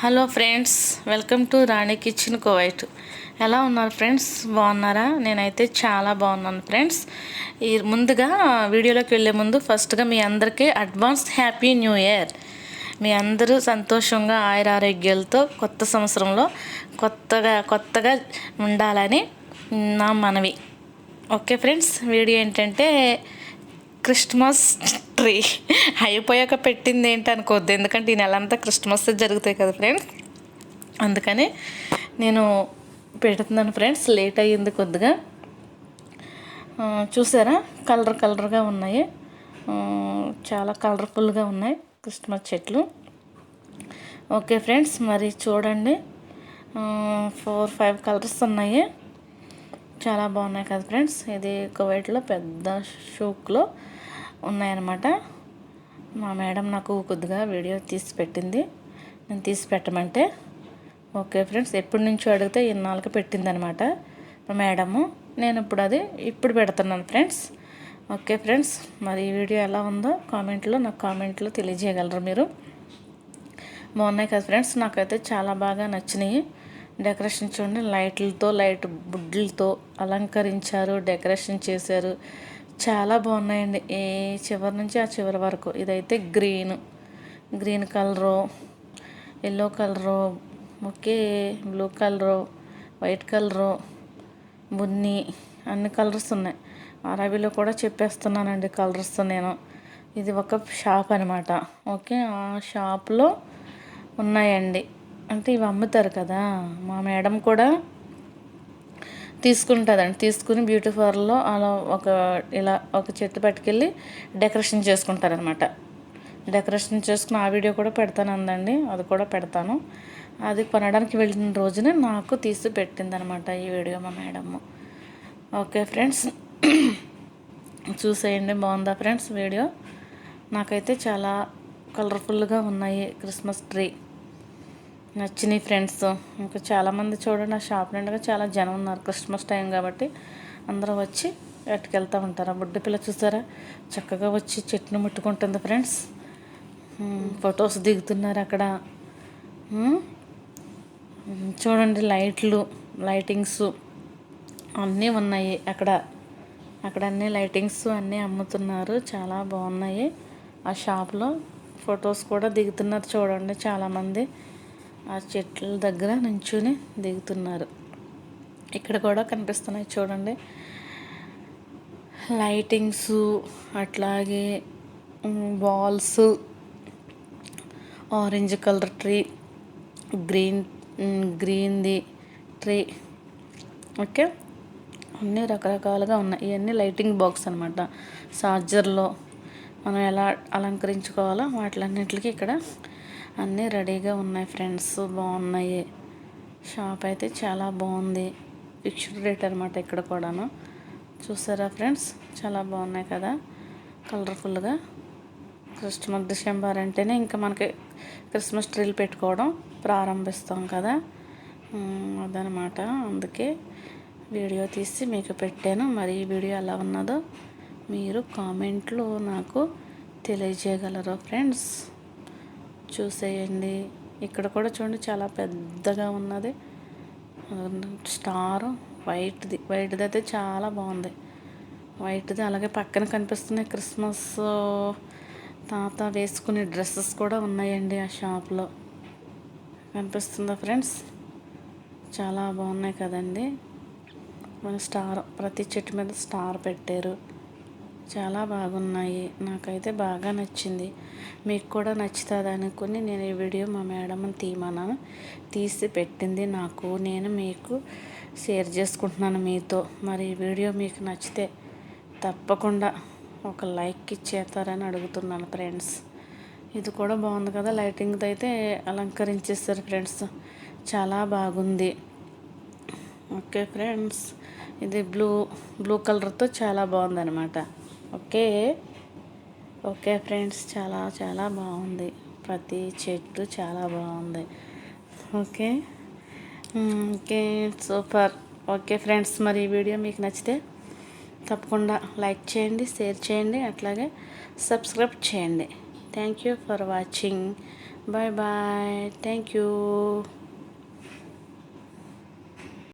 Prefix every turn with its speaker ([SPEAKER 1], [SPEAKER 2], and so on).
[SPEAKER 1] Hello friends welcome to Rani kitchen Kuwait. ఎలా ఉన్నారు friends? బాగున్నారా? నేనైతే చాలా బాగున్నాను ఫ్రెండ్స్. ఈ ముందుగా వీడియోలోకి వెళ్ళే ముందు ఫస్ట్గా మీ అందరికీ అడ్వాన్స్ హ్యాపీ న్యూ ఇయర్. మీ అందరూ సంతోషంగా ఆయురారోగ్యాలతో కొత్త సంవత్సరంలో కొత్తగా కొత్తగా ఉండాలని నా మనవి. ఓకే ఫ్రెండ్స్ వీడియో ఏంటంటే క్రిస్మస్ ట్రీ. అయిపోయాక పెట్టింది ఏంటి అనుకోవద్దు. ఎందుకంటే ఈ నెల అంతా క్రిస్మస్ జరుగుతాయి కదా ఫ్రెండ్స్. అందుకని నేను పెడుతున్నాను ఫ్రెండ్స్. లేట్ అయ్యింది కొద్దిగా. చూసారా? కలర్ కలర్గా ఉన్నాయి. చాలా కలర్ఫుల్గా ఉన్నాయి క్రిస్మస్ చెట్లు. ఓకే ఫ్రెండ్స్ మరి చూడండి. ఫోర్ ఫైవ్ కలర్స్ ఉన్నాయి. చాలా బాగున్నాయి కదా ఫ్రెండ్స్. ఇది కువైట్లో పెద్ద షూక్లో. ఉన్నాయన్నమాట. మా మేడం నాకు కొద్దిగా వీడియో తీసి పెట్టింది. నేను తీసి పెట్టమంటే ఓకే ఫ్రెండ్స్ ఎప్పటి నుంచో అడిగితే ఇన్నాళ్ళకి పెట్టిందనమాట మా మేడము. నేను ఇప్పుడు అది ఇప్పుడు పెడుతున్నాను ఫ్రెండ్స్. ఓకే ఫ్రెండ్స్ మరి ఈ వీడియో ఎలా ఉందో కామెంట్లో నాకు కామెంట్లో తెలియజేయగలరు మీరు. బాగున్నాయి కదా ఫ్రెండ్స్? నాకైతే చాలా బాగా నచ్చినాయి. డెకరేషన్ చూడండి లైట్లతో లైట్ బుడ్లతో అలంకరించారు డెకరేషన్ చేశారు. చాలా బాగున్నాయండి. ఏ చివరి నుంచి ఆ చివరి వరకు. ఇదైతే green. Green colour yellow colour okay blue colour white colour Bunni అన్ని కలర్స్ ఉన్నాయి. అరబీలో కూడా చెప్పేస్తున్నానండి కలర్స్ నేను. ఇది ఒక షాప్ అనమాట ఓకే ఆ షాప్లో ఉన్నాయండి. అంటే ఇవి అమ్ముతారు కదా మా మేడం కూడా తీసుకుంటుందండి. తీసుకుని బ్యూటీ పార్లర్లో అలా ఒక ఇలా ఒక చెట్టు పట్టుకెళ్ళి డెకరేషన్ చేసుకుంటారనమాట. డెకరేషన్ చేసుకుని ఆ వీడియో కూడా పెడతాను అందండి. అది కూడా పెడతాను. అది కొనడానికి వెళ్ళిన రోజునే నాకు తీసి పెట్టిందనమాట ఈ వీడియో మా మేడమ్ ఓకే ఫ్రెండ్స్ చూసేయండి. బాగుందా ఫ్రెండ్స్ వీడియో? నాకైతే చాలా కలర్ఫుల్గా ఉన్నాయి క్రిస్మస్ ట్రీ. నచ్చినాయి ఫ్రెండ్స్ ఇంకా చాలామంది చూడండి ఆ షాప్ నిండుగా చాలా జనం ఉన్నారు. క్రిస్మస్ టైం కాబట్టి అందరూ వచ్చి ఎట్టుకెళ్తూ ఉంటారు. ఆ బుడ్డ పిల్ల చూసారా? చక్కగా వచ్చి చెట్టును ముట్టుకుంటుంది ఫ్రెండ్స్ ఫొటోస్ దిగుతున్నారు అక్కడ. చూడండి లైట్లు లైటింగ్స్ అన్నీ ఉన్నాయి అక్కడ. అక్కడ అన్ని లైటింగ్స్ అన్నీ అమ్ముతున్నారు. చాలా బాగున్నాయి. ఆ షాప్లో ఫొటోస్ కూడా దిగుతున్నారు చూడండి చాలామంది. ఆ చెట్ల దగ్గర నుంచుని దిగుతున్నారు. ఇక్కడ కూడా కనిపిస్తున్నాయి చూడండి. లైటింగ్స్ అట్లాగే balls orange colour tree green green tree. Okay? అన్నీ రకరకాలుగా ఉన్నాయి. ఇవన్నీ లైటింగ్ బాక్స్ అనమాట చార్జర్లో మనం ఎలా అలంకరించుకోవాలో వాటిలన్నిటికీ ఇక్కడ అన్నీ రెడీగా ఉన్నాయి ఫ్రెండ్స్. బాగున్నాయి. షాప్ అయితే చాలా బాగుంది. ఫిక్స్డ్ రేట్ అనమాట ఇక్కడ కూడాను. చూసారా ఫ్రెండ్స్? చాలా బాగున్నాయి కదా. కలర్ఫుల్గా. క్రిస్మస్ డిసెంబర్ అంటేనే ఇంకా మనకి క్రిస్మస్ ట్రీలు పెట్టుకోవడం ప్రారంభిస్తాం కదా. అదనమాట అందుకే వీడియో తీసి మీకు పెట్టాను. మరి ఈ వీడియో ఎలా ఉన్నదో మీరు కామెంట్లో నాకు తెలియజేయగలరు ఫ్రెండ్స్. చూసేయండి. ఇక్కడ కూడా చూడండి చాలా పెద్దగా ఉన్నది. స్టార్ వైట్ది వైట్ది అయితే చాలా బాగుంది. వైట్ది అలాగే పక్కన కనిపిస్తున్నాయి క్రిస్మస్ తాత వేసుకునే డ్రెస్సెస్ కూడా ఉన్నాయండి ఆ షాప్లో. కనిపిస్తుందా ఫ్రెండ్స్? చాలా బాగున్నాయి కదండి. మన స్టార్ ప్రతి చెట్టు మీద స్టార్ పెట్టారు. చాలా బాగున్నాయి. నాకైతే బాగా నచ్చింది. మీకు కూడా నచ్చుతుంది అనుకుని నేను ఈ వీడియో మా మేడం తీయమన్నాను తీసి పెట్టింది నాకు. నేను మీకు షేర్ చేసుకుంటున్నాను మీతో. మరి ఈ వీడియో మీకు నచ్చితే తప్పకుండా ఒక లైక్ ఇచ్చేస్తారని అడుగుతున్నాను ఫ్రెండ్స్. ఇది కూడా బాగుంది కదా లైటింగ్తో అయితే అలంకరించేస్తారు ఫ్రెండ్స్. చాలా బాగుంది. Okay friends. ఇది బ్లూ బ్లూ కలర్తో చాలా బాగుందన్నమాట. ఓకే. ఓకే ఫ్రెండ్స్ చాలా చాలా బాగుంది. ప్రతి చెట్టు చాలా బాగుంది. Okay. Okay super. Okay friends మరి ఈ వీడియో మీకు నచ్చితే తప్పకుండా లైక్ చేయండి షేర్ చేయండి అట్లాగే సబ్స్క్రైబ్ చేయండి. Thank you for watching. Bye bye. Thank you.